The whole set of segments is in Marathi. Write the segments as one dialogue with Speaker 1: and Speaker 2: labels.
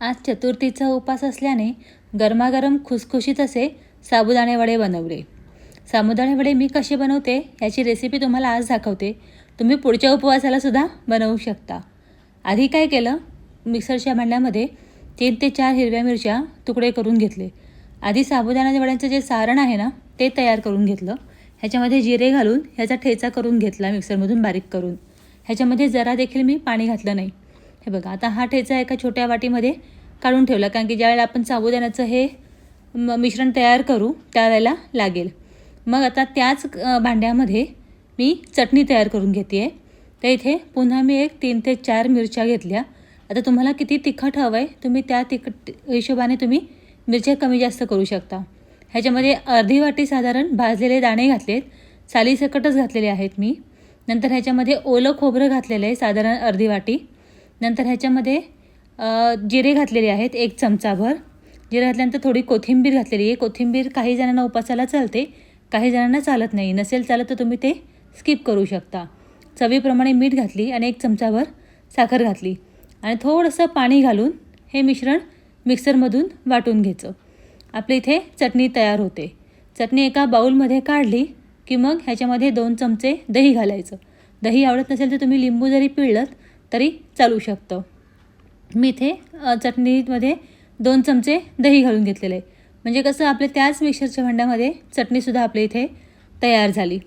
Speaker 1: आज चतुर्थीचा उपास असल्याने गरमागरम खुसखुशीत असे साबुदाणे वडे बनवले. साबुदाणे वडे मी कसे बनवते याची रेसिपी तुम्हाला आज दाखवते. तुम्ही पुढच्या उपवासाला सुद्धा बनवू शकता. आधी काय केलं? मिक्सरच्या भांड्यामध्ये तीन ते चार हिरव्या मिरच्या तुकडे करून घेतले. आधी साबुदाणा वड्यांचं जे सारण आहे ना ते तयार करून घेतलं. ह्याच्यामध्ये जिरे घालून ह्याचा ठेचा करून घेतला मिक्सरमधून बारीक करून. ह्याच्यामध्ये जरा देखील मी पाणी घातलं नाही. हे बघा आता हा ठेचा एका छोट्या वाटीमध्ये काढून ठेवला कारण की ज्यावेळेला आपण साबुदाण्याचं हे म मिश्रण तयार करू त्यावेळेला लागेल. मग आता त्याच भांड्यामध्ये मी चटणी तयार करून घेते आहे तर इथे पुन्हा मी एक तीन ते चार मिरच्या घेतल्या. आता तुम्हाला किती तिखट हवं आहे तुम्ही त्या तिखट हिशोबाने तुम्ही मिरच्या कमी जास्त करू शकता. ह्याच्यामध्ये अर्धी वाटी साधारण भाजलेले दाणे घातलेत सालीसकटच घातलेले आहेत मी. नंतर ह्याच्यामध्ये ओलं खोबरं घातलेलं आहे साधारण अर्धी वाटी. नंतर ह्याच्यामध्ये जिरे घातलेले आहेत एक चमचाभर. जिरे घातल्यानंतर थोडी कोथिंबीर घातलेली आहे. कोथिंबीर काही जणांना उपासाला चालते काही जणांना चालत नाही. नसेल चालत तर तुम्ही ते स्किप करू शकता. चवीप्रमाणे मीठ घातली आणि एक चमचाभर साखर घातली. आणि थोडंसं पाणी घालून हे मिश्रण मिक्सरमधून वाटून घ्यायचं. आपल्या इथे चटणी तयार होते. चटणी एका बाऊलमध्ये काढली की मग ह्याच्यामध्ये दोन चमचे दही घालायचं. दही आवडत नसेल तर तुम्ही लिंबू जरी पिळलं तरी चालू शकतं. मी इथे चटणीमध्ये दोन चमचे दही घालून घेतलेले. आहे म्हणजे कसं आपल्या त्याच मिक्सरच्या भांड्यामध्ये चटणीसुद्धा आपल्या इथे तयार झाली.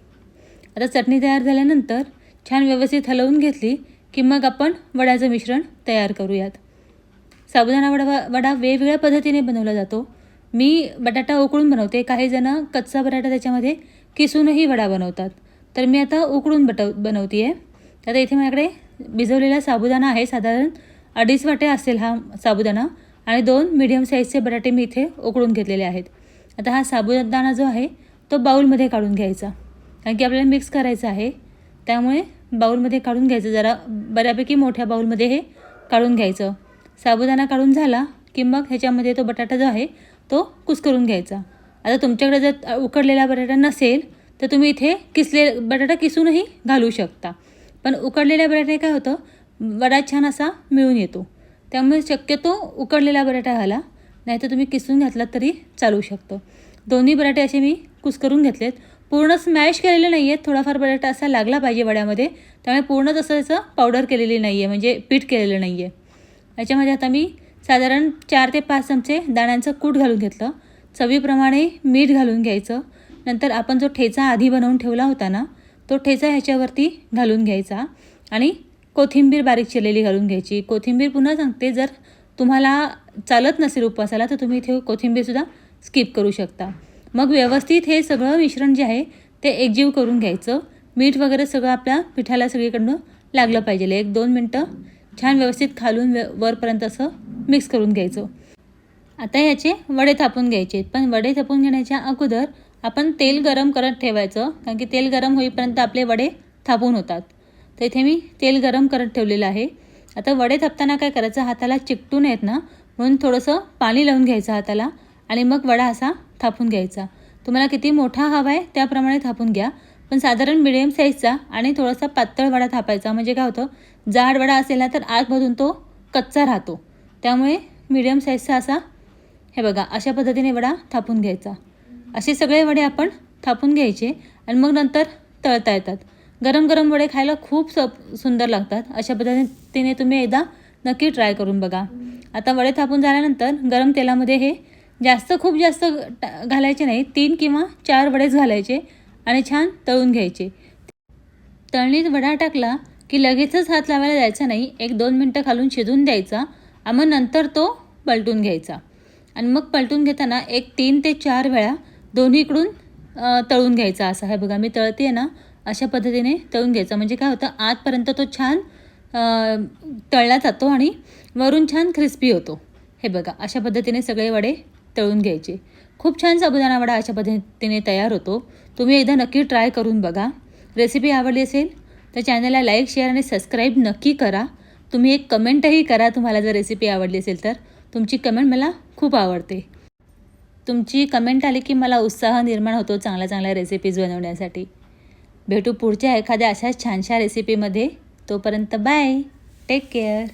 Speaker 1: आता चटणी तयार झाल्यानंतर छान व्यवस्थित हलवून घेतली की मग आपण वड्याचं मिश्रण तयार करूयात. साबुदाणा वडा वडा वेगवेगळ्या पद्धतीने बनवला जातो. मी बटाटा उकळून बनवते. काही जणं कच्चा बटाटा त्याच्यामध्ये किसूनही वडा बनवतात. तर मी आता उकळून बटव बनवते आहे आता इथे माझ्याकडे भिजवलेला साबुदाणा आहे साधारण अडीच वाटे असेल हा साबुदाणा. आणि दोन मिडियम साईजचे बटाटे मी इथे उकळून घेतलेले आहेत. आता हा साबुदाणा जो आहे तो बाऊलमध्ये काढून घ्यायचा. कारण की आपल्याला मिक्स करायचं आहे. त्यामुळे बाऊलमध्ये काढून घ्यायचं. जरा बऱ्यापैकी मोठ्या बाऊलमध्ये हे काढून घ्यायचं. साबुदाणा काढून झाला की मग ह्याच्यामध्ये तो बटाटा जो आहे तो कुस्करून घ्यायचा. आता तुमच्याकडे जर उकडलेला बटाटा नसेल तर तुम्ही इथे किसले बटाटा किसूनही घालू शकता. पण उकडलेल्या बटाटे काय होतं? वडा छान असा मिळून येतो. त्यामुळे शक्यतो उकडलेला बटाटा घाला नाहीतर तुम्ही किसून घातलात तरी चालू शकतं. दोन्ही बटाटे असे मी कुस्करून घेतलेत. पूर्ण स्मॅश केलेले नाही आहेत थोडाफार बटाटा असा लागला पाहिजे वड्यामध्ये. त्यामुळे पूर्णच असं त्याचं पावडर केलेली नाही आहे म्हणजे पीठ केलेलं नाही आहे याच्यामध्ये आता मी साधारण चार ते पाच चमचे दाण्यांचं कूट घालून घेतलं. चवीप्रमाणे मीठ घालून घ्यायचं. नंतर आपण जो ठेचा आधी बनवून ठेवला होता ना तो ठेचा ह्याच्यावरती घालून घ्यायचा आणि कोथिंबीर बारीक चिरलेली घालून घ्यायची. कोथिंबीर पुन्हा सांगते जर तुम्हाला चालत नसेल उपवासाला तर तुम्ही इथे कोथिंबीरसुद्धा स्किप करू शकता. मग व्यवस्थित हे सगळं मिश्रण जे आहे ते एकजीव करून घ्यायचं. मीठ वगैरे सगळं आपल्या पिठाला सगळीकडनं लागलं पाहिजे. एक दोन मिनटं छान व्यवस्थित खालून व्य वरपर्यंत असं मिक्स करून घ्यायचं. आता याचे वडे थापून घ्यायचे पण वडे थापून घेण्याच्या अगोदर आपण तेल गरम करत ठेवायचं कारण की तेल गरम होईपर्यंत आपले वडे थापून होतात. तर इथे मी तेल गरम करत ठेवलेलं आहे. आता वडे थापताना काय करायचं हाताला चिकटून आहेत ना म्हणून थोडंसं पाणी लावून घ्यायचं हाताला आणि मग वडा असा थापून घ्यायचा. तुम्हाला किती मोठा हवा आहे त्याप्रमाणे थापून घ्या. पण साधारण मिडियम साईजचा आणि थोडासा पातळ वडा थापायचा. म्हणजे काय होतं जाड वडा असेल ना तर आतमधून तो कच्चा राहतो. त्यामुळे मिडियम साईजचा असा हे बघा अशा पद्धतीने वडा थापून घ्यायचा. असे सगळे वडे आपण थापून घ्यायचे आणि मग नंतर तळता येतात. गरम गरम वडे खायला खूप स सुंदर लागतात. अशा पद्धतीने तुम्ही एकदा नक्की ट्राय करून बघा. आता वडे थापून झाल्यानंतर गरम तेलामध्ये हे जास्त खूप जास्त घालायचे नाही. तीन किंवा चार वडेच घालायचे आणि छान तळून घ्यायचे. तळणीत वडा टाकला की लगेचच हात लावायला जायचा नाही. एक दोन मिनटं खालून शिजून द्यायचा. आणि मग नंतर तो पलटून घ्यायचा. आणि मग पलटून घेताना एक तीन ते चार वेळा दोन्हीकडून तळून घ्यायचा असा. हे बघा मी तळते आहे ना अशा पद्धतीने तळून घ्यायचा. म्हणजे काय होतं आतपर्यंत तो छान तळला जातो आणि वरून छान क्रिस्पी होतो. हे बघा अशा पद्धतीने सगळे वडे तळून घ्यायचे. खूप छान साबुदाणा वडा अशा पद्धतीने तयार होतो. तुम्ही एकदा नक्की ट्राय करून बघा. रेसिपी आवडली असेल तर चॅनलला लाईक शेअर आणि सबस्क्राईब नक्की करा. तुम्ही एक कमेंटही करा तुम्हाला जर रेसिपी आवडली असेल तर. तुमची कमेंट मला खूप आवडते. तुमची कमेंट आली की मला उत्साह निर्माण होतो चांगल्या चांगल्या रेसिपीज बनवण्यासाठी. भेटू पुढच्या एखाद्या अशाच छानशा रेसिपीमध्ये तोपर्यंत बाय टेक केअर